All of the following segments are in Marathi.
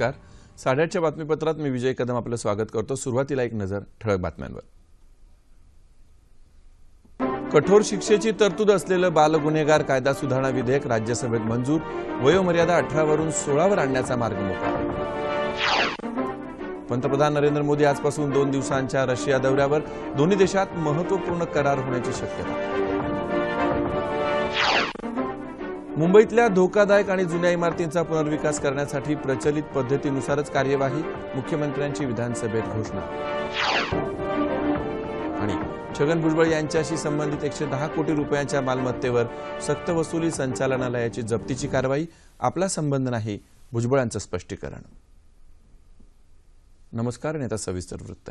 नमस्कार. साडेआठच्या बातमीपत्रात मी विजय कदम आपलं स्वागत करतो. सुरुवातीला एक नजर ठळक बातम्यांवर. कठोर शिक्षेची तरतूद असलेलं बाल गुन्हेगार कायदा सुधारणा विधेयक राज्यसभेत मंजूर. वयोमर्यादा अठरावरून सोळावर आणण्याचा मार्ग मोकळा. पंतप्रधान नरेंद्र मोदी आजपासून दोन दिवसांच्या रशिया दौऱ्यावर. दोन्ही देशात महत्त्वपूर्ण करार होण्याची शक्यता. मुंबईतल्या धोकादायक आणि जुन्या इमारतींचा पुनर्विकास करण्यासाठी प्रचलित पद्धतीनुसारच कार्यवाही मुख्यमंत्र्यांची विधानसभेत घोषणा. आणि छगन भुजबळ यांच्याशी संबंधित एकशे दहा कोटी रुपयांच्या मालमत्तेवर सक्तवसुली संचालनालयाची जप्तीची कारवाई आपला संबंध नाही भुजबळांचं स्पष्टीकरण. नमस्कार नेता सविस्तर वृत्त.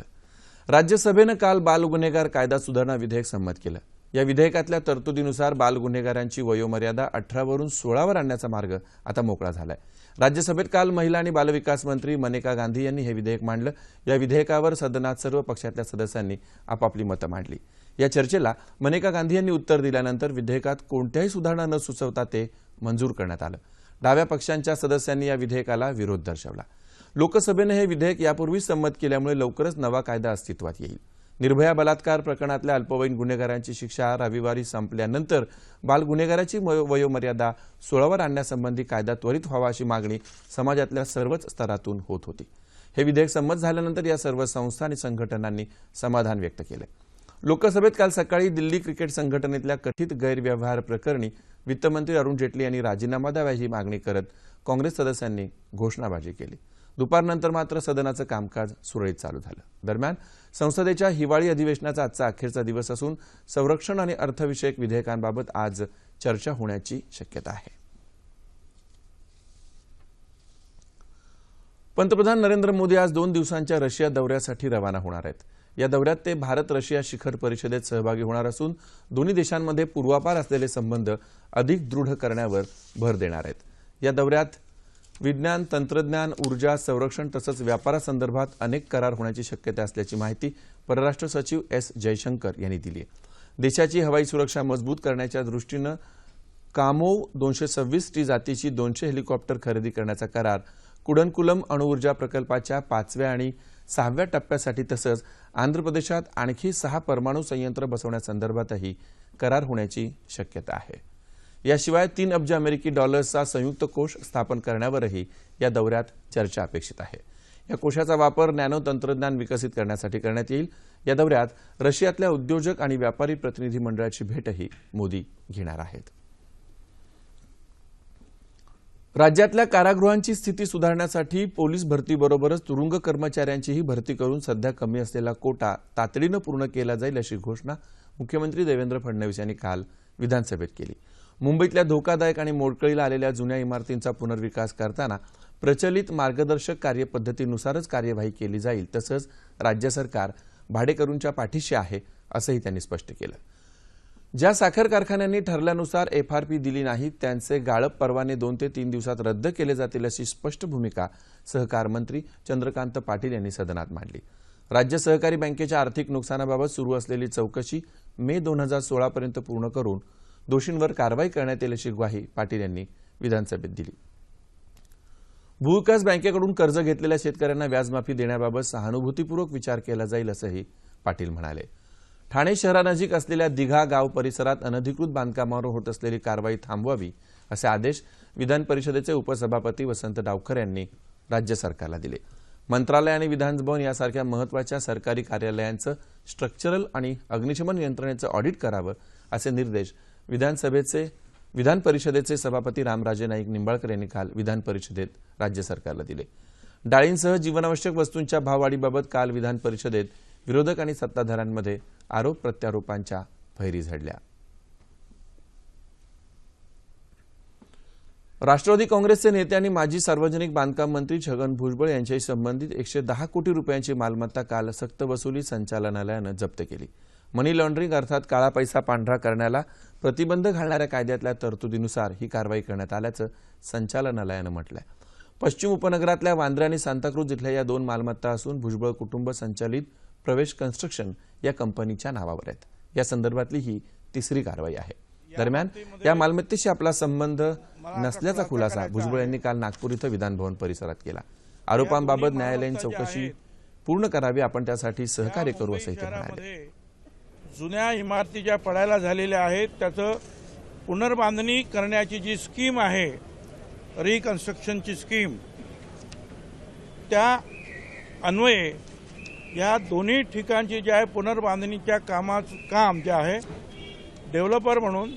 राज्यसभेनं काल बाल गुन्हेगार कायदा सुधारणा विधेयक संमत केलं. या विधेयकातल्या तरतुदीनुसार बाल गुन्हेगारांची वयोमर्यादा अठरावरून सोळावर आणण्याचा मार्ग आता मोकळा झालाय. राज्यसभेत काल महिला आणि बालविकास मंत्री मनेका गांधी यांनी हे विधेयक मांडलं. या विधेयकावर सदनात सर्व पक्षातल्या सदस्यांनी आपापली मतं मांडली. या चर्चेला मनेका गांधी यांनी उत्तर दिल्यानंतर विधेयकात कोणत्याही सुधारणा न सुचवता ते मंजूर करण्यात आलं. डाव्या पक्षांच्या सदस्यांनी या विधेयकाला विरोध दर्शवला. लोकसभेनं हे विधेयक यापूर्वीच संमत केल्यामुळे लवकरच नवा कायदा अस्तित्वात येईल. निर्भया बलात्कार प्रकरणातल्या अल्पवयीन गुन्हेगारांची शिक्षा रविवारी संपल्यानंतर बाल गुन्हेगाराची वयोमर्यादा सोळावर आणण्यासंबंधी कायदा त्वरित व्हावा अशी मागणी समाजातल्या सर्वच स्तरातून होत होती. हे विधेयक संमत झाल्यानंतर या सर्व संस्था आणि संघटनांनी समाधान व्यक्त केलं. लोकसभेत काल सकाळी दिल्ली क्रिकेट संघटनेतल्या कथित गैरव्यवहार प्रकरणी वित्तमंत्री अरुण जेटली यांनी राजीनामा द्यावा ही मागणी करत काँग्रेस सदस्यांनी घोषणाबाजी केली. दुपारनंतर मात्र सदनाचं कामकाज सुरळीत चालू झालं. दरम्यान संसदेच्या हिवाळी अधिवेशनाचा आजचा अखेरचा दिवस असून संरक्षण आणि अर्थविषयक विधेयकांबाबत आज चर्चा होण्याची शक्यता आहे. पंतप्रधान नरेंद्र मोदी आज दोन दिवसांच्या रशिया दौऱ्यासाठी रवाना होणार आहेत. या दौऱ्यात ते भारत रशिया शिखर परिषदेत सहभागी होणार असून दोन्ही देशांमध्ये पूर्वापार असलेले संबंध अधिक दृढ करण्यावर भर देणार आहेत. या दौऱ्यात विज्ञान तंत्रज्ञान ऊर्जा संरक्षण तसंच व्यापारासंदर्भात अनेक करार होण्याची शक्यता असल्याची माहिती परराष्ट्र सचिव एस जयशंकर यांनी दिली आहे. देशाची हवाई सुरक्षा मजबूत करण्याच्या दृष्टीनं कामोव दोनशे सव्वीस टी जातीची दोनशे हेलिकॉप्टर खरेदी करण्याचा करार कुडनकुलम अणुऊर्जा प्रकल्पाच्या पाचव्या आणि सहाव्या टप्प्यासाठी तसंच आंध्र प्रदेशात आणखी सहा परमाणू संयंत्र बसवण्यासंदर्भातही करार होण्याची शक्यता आहे. याशिवाय तीन अब्ज अमेरिकी डॉलर्सचा संयुक्त कोष स्थापन करण्यावरही या दौऱ्यात चर्चा अपेक्षित आहे. या कोशाचा वापर नॅनो तंत्रज्ञान विकसित करण्यासाठी करण्यात येईल. या दौऱ्यात रशियातल्या उद्योजक आणि व्यापारी प्रतिनिधी मंडळाची भेटही मोदी घेणार आहेत. राज्यातल्या कारागृहांची स्थिती सुधारण्यासाठी पोलीस भरतीबरोबरच तुरुंग कर्मचाऱ्यांचीही भरती करून सध्या कमी असलेला कोटा तातडीनं पूर्ण केला जाईल अशी घोषणा मुख्यमंत्री देवेंद्र फडणवीस यांनी काल विधानसभेत केली. मुंबईतल्या धोकादायक आणि मोडकळीला आलेल्या जुन्या इमारतींचा पुनर्विकास करताना प्रचलित मार्गदर्शक कार्यपद्धतीनुसारच कार्यवाही केली जाईल तसंच राज्य सरकार भाडेकरूंच्या पाठीशी आहे असंही त्यांनी स्पष्ट केलं. ज्या साखर कारखान्यांनी ठरल्यानुसार एफआरपी दिली नाही त्यांचे गाळप परवाने दोन ते तीन दिवसात रद्द केले जातील अशी स्पष्ट भूमिका सहकार मंत्री चंद्रकांत पाटील यांनी सदनात मांडली. राज्य सहकारी बँकेच्या आर्थिक नुकसानाबाबत सुरू असलेली चौकशी मे दोन हजार सोळापर्यंत पूर्ण करून दोषींवर कारवाई करण्यात येईल अशी ग्वाही पाटील यांनी विधानसभेत दिली. भूविकास बँकेकडून कर्ज घेतलेल्या शेतकऱ्यांना व्याजमाफी देण्याबाबत सहानुभूतीपूर्वक विचार केला जाईल असंही पाटील म्हणाले. ठाणे शहरानजीक असलेल्या दिघा गाव परिसरात अनधिकृत बांधकामावर होत असलेली कारवाई थांबवावी असे आदेश विधान परिषदेचे उपसभापती वसंत डावकर यांनी राज्य सरकारला दिले. मंत्रालय आणि विधानभवन यासारख्या महत्त्वाच्या सरकारी कार्यालयांचं स्ट्रक्चरल आणि अग्निशमन यंत्रणेचं ऑडिट करावं असे निर्देश विधानसभेचे विधान परिषदेचे सभापती रामराजे नाईक निंबाळकर यांनी काल विधान परिषदेत राज्य सरकारला दिले. डाळींसह जीवनावश्यक वस्तूंच्या भाववाढीबाबत काल विधान परिषदेत विरोधक आणि सत्ताधाऱ्यांमध्ये आरोप प्रत्यारोपांच्या फैरी झडल्या. राष्ट्रवादी काँग्रेसचे नेते आणि माजी सार्वजनिक बांधकाम मंत्री छगन भुजबळ यांच्याशी संबंधित एकशे दहा कोटी रुपयांची मालमत्ता काल सक्तवसुली संचालनालयानं जप्त केली. मनी लॉन्ड्रिंग अर्थात काळा पैसा पांढरा करण्याला प्रतिबंध घालणाऱ्या कायद्यातल्या तरतुदीनुसार ही कारवाई करण्यात आल्याचं संचालनालयानं म्हटलंय. पश्चिम उपनगरातल्या वांद्रे आणि सांताक्रूज इथल्या या दोन मालमत्ता असून भुजबळ कुटुंब संचालित प्रवेश कन्स्ट्रक्शन या कंपनीच्या नावावर आहेत. या संदर्भातली ही तिसरी कारवाई आहे. दरम्यान या मालमत्तेशी आपला संबंध नसल्याचा खुलासा भुजबळ यांनी काल नागपूर इथं विधानभवन परिसरात केला. आरोपांबाबत न्यायालयीन चौकशी पूर्ण करावी आपण त्यासाठी सहकार्य करू असंही ते म्हणाले. जुन्या इमारती ज्या पडायला झालेल्या आहेत त्याचं पुनर्बांधणी करण्याची जी स्कीम आहे रिकन्स्ट्रक्शनची स्कीम त्या अन्वये या दोन्ही ठिकाणची जे आहे पुनर्बांधणीच्या कामाचं काम जे आहे डेव्हलपर म्हणून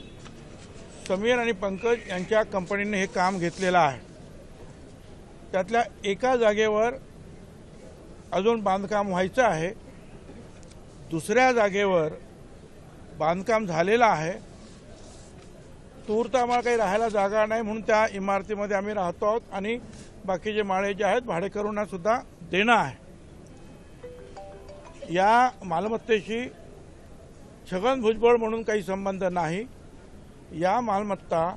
समीर आणि पंकज यांच्या कंपनीने हे काम घेतलेलं आहे. त्यातल्या एका जागेवर अजून बांधकाम व्हायचं आहे दुसऱ्या जागेवर बांधकाम झालेलं आहे. तूर्त आम्हाला काही राहायला जागा नाही म्हणून त्या इमारतीमध्ये आम्ही राहतो आहोत आणि बाकीचे माळे जे आहेत भाडेकरूंना सुद्धा देणं आहे. या मालमत्तेशी छगन भुजबळ म्हणून काही संबंध नाही. या मालमत्ता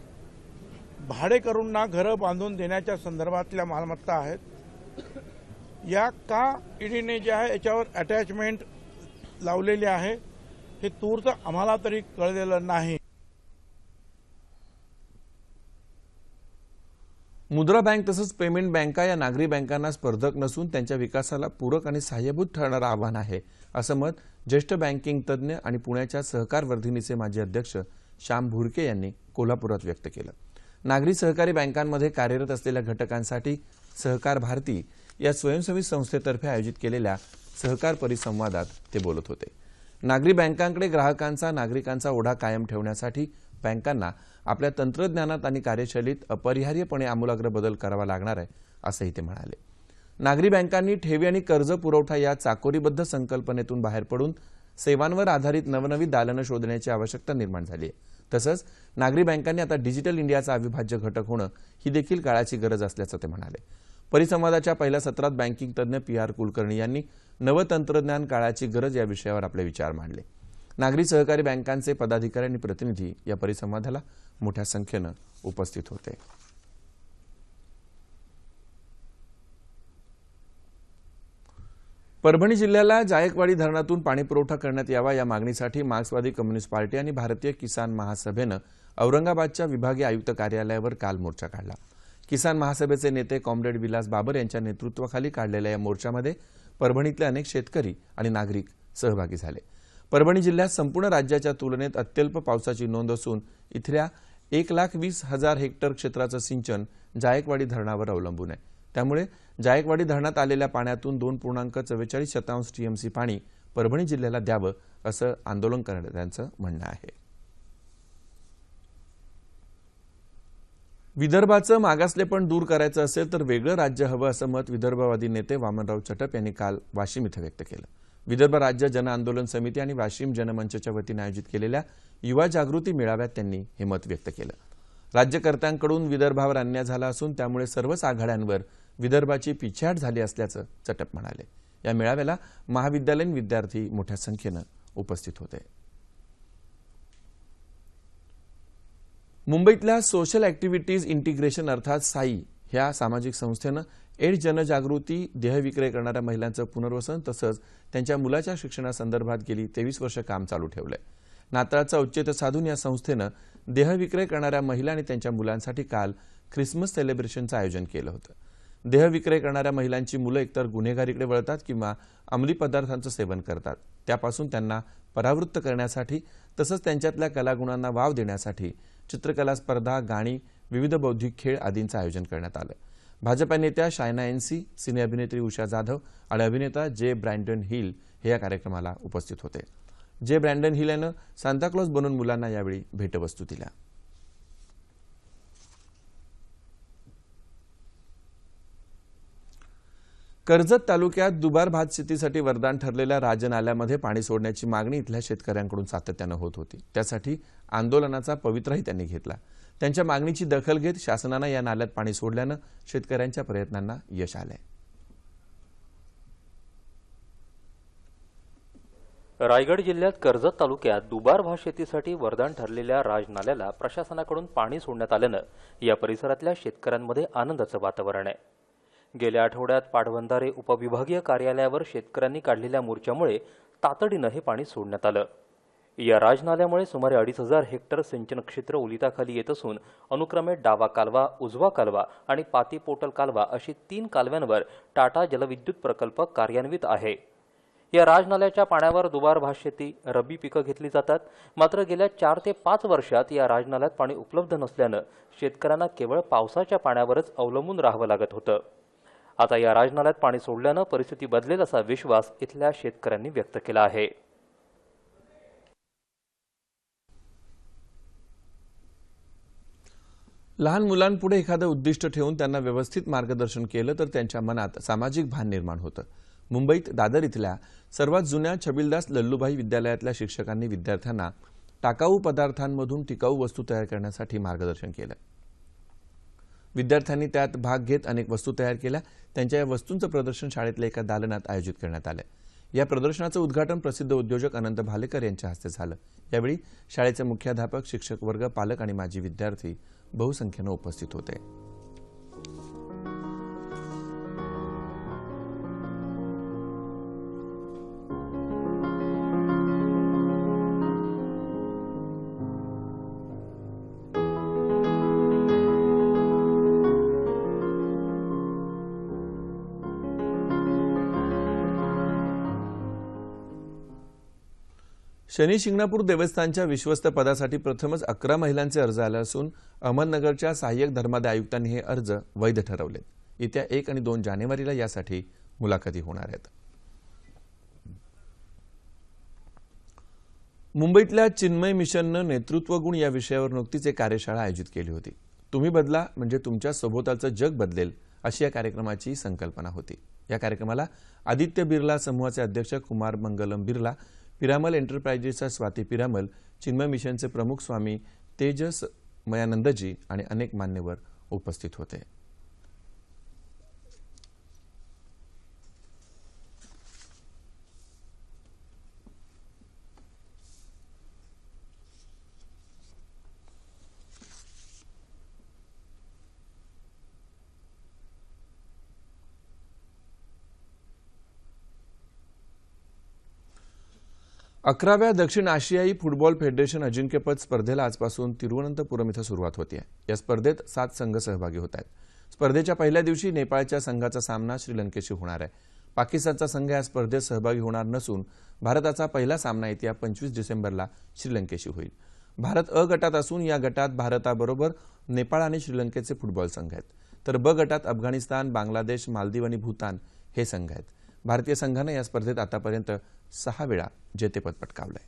भाडेकरूंना घरं बांधून देण्याच्या संदर्भातल्या मालमत्ता आहेत. या का ईडीने जे आहे याच्यावर अटॅचमेंट लावलेली आहे. हे तूर्त आम्हाला तरी कळलेलं नाही. मुद्रा बँक तसंच पेमेंट बँका या नागरी बँकांना स्पर्धक नसून त्यांच्या विकासाला पूरक आणि सहाय्यभूत ठरणारं आव्हान आहे असं मत ज्येष्ठ बँकिंग तज्ज्ञ आणि पुण्याच्या सहकार वर्धिनीचे माजी अध्यक्ष श्याम भुरके यांनी कोल्हापुरात व्यक्त केलं. नागरी सहकारी बँकांमध्ये कार्यरत असलेल्या घटकांसाठी सहकार भारती या स्वयंसेवी संस्थेतर्फे आयोजित केलेल्या सहकार परिसंवादात ते बोलत होते. नागरी बँकांकडे ग्राहकांचा नागरिकांचा ओढा कायम ठेवण्यासाठी बँकांना आपल्या तंत्रज्ञानात आणि कार्यशैलीत अपरिहार्यपणे आमूलाग्र बदल करावा लागणार आहे असंही ते म्हणाले. नागरी बँकांनी ठेवी आणि कर्ज पुरवठा या चाकोरीबद्ध संकल्पनेतून बाहेर पडून सेवांवर आधारित नवनवी दालनं शोधण्याची आवश्यकता निर्माण झाली आहे. तसंच नागरी बँकांनी आता डिजिटल इंडियाचा अविभाज्य घटक होणं ही देखील काळाची गरज असल्याचं ते म्हणाले. परिसंवादाच्या पहिल्या सत्रात बँकिंग तज्ज्ञ पी आर कुलकर्णी यांनी नवतंत्रज्ञान काळाची गरज या विषयावर आपले विचार मांडले. नागरी सहकारी बँकांचे पदाधिकारी आणि प्रतिनिधी या परिसंवादाला मोठ्या संख्येनं उपस्थित होते. परभणी जिल्ह्याला जायकवाडी धरणातून पाणीपुरवठा करण्यात यावा या मागणीसाठी मार्क्सवादी कम्युनिस्ट पार्टी आणि भारतीय किसान महासभेनं औरंगाबादच्या विभागीय आयुक्त कार्यालयावर काल मोर्चा काढला. किसान महासभेचे नेते कॉम्रेड विलास बाबर यांच्या नेतृत्वाखाली काढलेल्या या मोर्चामध्ये परभणीतले अनेक शेतकरी आणि नागरिक सहभागी झाले. परभणी जिल्ह्यात संपूर्ण राज्याच्या तुलनेत अत्यल्प पावसाची नोंद असून इथल्या एक लाख वीस हजार हेक्टर क्षेत्राचं सिंचन जायकवाडी धरणावर अवलंबून आहे. त्यामुळे जायकवाडी धरणात आलेल्या पाण्यातून दोन पूर्णांक चव्वेचाळीस शतांश टीएमसी पाणी परभणी जिल्ह्याला द्यावं असं आंदोलन करणाऱ्यांचं म्हणणं आहे. विदर्भाचं मागासलेपण दूर करायचं असेल तर वेगळं राज्य हवं असं मत विदर्भवादी नेते वामनराव चटप यांनी काल वाशिम इथं व्यक्त केलं. विदर्भ राज्य जन आंदोलन समिती आणि वाशिम जनमंचच्या वतीनं आयोजित केलेल्या युवा जागृती मेळाव्यात त्यांनी हे मत व्यक्त केलं. राज्यकर्त्यांकडून विदर्भावर अन्याय झाला असून त्यामुळे सर्वच आघाड्यांवर विदर्भाची पिछाट झाली असल्याचं चटप म्हणाले. या मेळाव्याला महाविद्यालयीन विद्यार्थी मोठ्या संख्येनं उपस्थित होते. मुंबईतल्या सोशल ऍक्टिव्हिटीज इंटिग्रेशन अर्थात साई ह्या सामाजिक संस्थेनं एड जनजागृती देहविक्रय करणाऱ्या महिलांचं पुनर्वसन तसंच त्यांच्या मुलाच्या शिक्षणासंदर्भात गेली तेवीस वर्ष काम चालू ठेवलंय. नाताळचं औचित्य साधून या संस्थेनं देहविक्रय करणाऱ्या महिला आणि त्यांच्या मुलांसाठी काल ख्रिसमस सेलिब्रेशनचं आयोजन केलं होतं. देहविक्रय करणाऱ्या महिलांची मुलं एकतर गुन्हेगारीकडे वळतात किंवा अंमली पदार्थांचं सेवन करतात. त्यापासून त्यांना परावृत्त करण्यासाठी तसंच त्यांच्यातल्या कलागुणांना वाव देण्यासाठी चित्रकला स्पर्धा गाणी विविध बौद्धिक खेळ आदींचं आयोजन करण्यात आलं भाजपा नेत्या शायना एनसी सिने अभिनेत्री उषा जाधव आणि अभिनेता जे ब्रँडन हिल हे या कार्यक्रमाला उपस्थित होते. जे ब्रँडन हिल यानं सांताक्लॉज बनून मुलांना यावेळी भेटवस्तू दिल्या. कर्जत तालुक्यात दुबार भात शेतीसाठी वरदान ठरलेल्या राजनाल्यामध्ये पाणी सोडण्याची मागणी इथल्या शेतकऱ्यांकडून सातत्यानं होत होती. त्यासाठी आंदोलनाचा पवित्राही त्यांनी घेतला. त्यांच्या मागणीची दखल घेत शासनानं या नाल्यात पाणी सोडल्यानं शेतकऱ्यांच्या प्रयत्नांना यश आलंय. रायगड जिल्ह्यात कर्जत तालुक्यात दुबार भात शेतीसाठी वरदान ठरलेल्या राजनाल्याला प्रशासनाकडून पाणी सोडण्यात आल्यानं या परिसरातल्या शेतकऱ्यांमध्ये आनंदाचं वातावरण आहे. गेल्या आठवड्यात पाटबंधारे उपविभागीय कार्यालयावर शेतकऱ्यांनी काढलेल्या मोर्चामुळे तातडीनं हे पाणी सोडण्यात आलं. या राजनाल्यामुळे सुमारे अडीच हजार हेक्टर सिंचन क्षेत्र ओलिताखाली येत असून अनुक्रमे डावा कालवा उजवा कालवा आणि पाती पोटल कालवा अशी तीन कालव्यांवर टाटा जलविद्युत प्रकल्प कार्यान्वित आहे. या राजनाल्याच्या पाण्यावर दुबार भातशेती रब्बी पिकं घेतली जातात. मात्र गेल्या चार ते पाच वर्षात या राजनाल्यात पाणी उपलब्ध नसल्यानं शेतकऱ्यांना केवळ पावसाच्या पाण्यावरच अवलंबून राहावं लागत होतं. आता या राजनाल्यात पाणी सोडल्यानं परिस्थिती बदलेल असा विश्वास इथल्या शेतकऱ्यांनी व्यक्त केला आहे. लहान मुलांपुढे एखादं उद्दिष्ट ठेवून त्यांना व्यवस्थित मार्गदर्शन केलं तर त्यांच्या मनात सामाजिक भान निर्माण होतं. मुंबईत दादर इथल्या सर्वात जुन्या छबिलदास लल्लूभाई विद्यालयातल्या शिक्षकांनी विद्यार्थ्यांना टाकाऊ पदार्थांमधून टिकाऊ वस्तू तयार करण्यासाठी मार्गदर्शन केलं. विद्यार्थ्यांनी त्यात भाग घेत अनेक वस्तू तयार केल्या. त्यांच्या या वस्तूंचं प्रदर्शन शाळेतल्या एका दालनात आयोजित करण्यात आलं. या प्रदर्शनाचं उद्घाटन प्रसिद्ध उद्योजक अनंत भालेकर यांच्या हस्ते झालं. यावेळी शाळेचे मुख्याध्यापक शिक्षक वर्ग पालक आणि माजी विद्यार्थी बहुसंख्येनं उपस्थित होते. शनी शिंगणापूर देवस्थानच्या विश्वस्त पदासाठी प्रथमच अकरा महिलांचे अर्ज आले असून अहमदनगरच्या सहाय्यक धर्मादाय आयुक्तांनी हे अर्ज वैध ठरवले. येत्या एक आणि दोन जानेवारीला यासाठी मुलाखती होणार आहेत. मुंबईतल्या चिन्मय मिशननं नेतृत्व गुण या विषयावर नुकतीच एक कार्यशाळा आयोजित केली होती. तुम्ही बदला म्हणजे तुमच्या सभोवतालचं जग बदलेल अशी या कार्यक्रमाची संकल्पना होती. या कार्यक्रमाला आदित्य बिर्ला समूहाचे अध्यक्ष कुमार मंगलम बिर्ला पिरामल एंटरप्राइजेसचा स्वाती पिरामल चिन्मय मिशनचे प्रमुख स्वामी तेजस मयानंदजी आणि अनेक मान्यवर उपस्थित होते. अकराव्या दक्षिण आशियाई फुटबॉल फेडरेशन अजिंक्यपद स्पर्धेला आजपासून तिरुवनंतपुरम इथं सुरुवात होती आहे या स्पर्धेत सात संघ सहभागी होत आहेत स्पर्धेच्या पहिल्या दिवशी नेपाळच्या संघाचा सामना श्रीलंकेशी होणार आहे. पाकिस्तानचा संघ या स्पर्धेत सहभागी होणार नसून भारताचा पहिला सामना येत्या पंचवीस डिसेंबरला श्रीलंकेशी होईल. भारत अ गटात असून या गटात भारताबरोबर नेपाळ आणि श्रीलंकेचे फुटबॉल संघ आहेत. तर ब गटात अफगाणिस्तान बांगलादेश मालदीव आणि भूतान हे संघ आहेत. भारतीय संघानं या स्पर्धेत आतापर्यंत सहा वेळा जेतेपद पटकावलंय.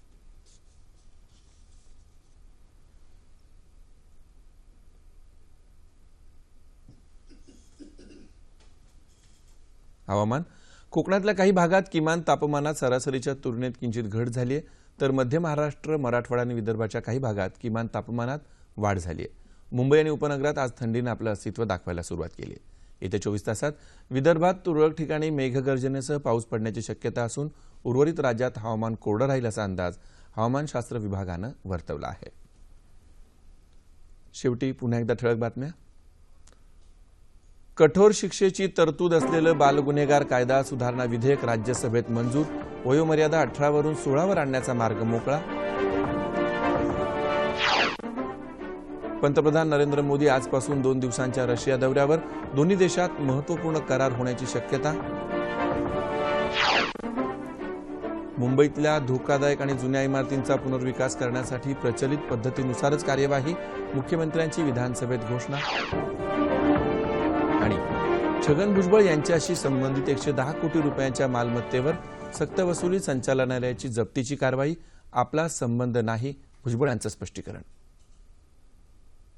हवामान. कोकणातल्या काही भागात किमान तापमानात सरासरीच्या तुलनेत किंचित घट झाली आहे तर मध्य महाराष्ट्र मराठवाडा आणि विदर्भाच्या काही भागात किमान तापमानात वाढ झाली आहे मुंबई आणि उपनगरात आज थंडीनं आपलं अस्तित्व दाखवायला सुरुवात केली आहे येत्या चोवीस तासात. विदर्भात तुरळक ठिकाणी मेघगर्जनेसह पाऊस पडण्याची शक्यता असून उर्वरित राज्यात हवामान कोरडं राहील असा अंदाज हवामानशास्त्र विभागानं वर्तवला आहे. शेवटी पुन्हा एकदा ठळक बातम्या. कठोर शिक्षेची तरतूद असलेलं बालगुन्हेगार कायदा सुधारणा विधेयक राज्यसभेत मंजूर. वयोमर्यादा अठरावरून सोळावर आणण्याचा मार्ग मोकळा. पंतप्रधान नरेंद्र मोदी आजपासून दोन दिवसांच्या रशिया दौऱ्यावर. दोन्ही देशात महत्त्वपूर्ण करार होण्याची शक्यता. मुंबईतल्या धोकादायक आणि जुन्या इमारतींचा पुनर्विकास करण्यासाठी प्रचलित पद्धतीनुसारच कार्यवाही मुख्यमंत्र्यांची विधानसभेत घोषणा. आणि छगन भुजबळ यांच्याशी संबंधित एकशे दहा कोटी रुपयांच्या मालमत्तेवर सक्तवसुली संचालनालयाची जप्तीची कारवाई. आपला संबंध नाही भुजबळ यांचं स्पष्टीकरण.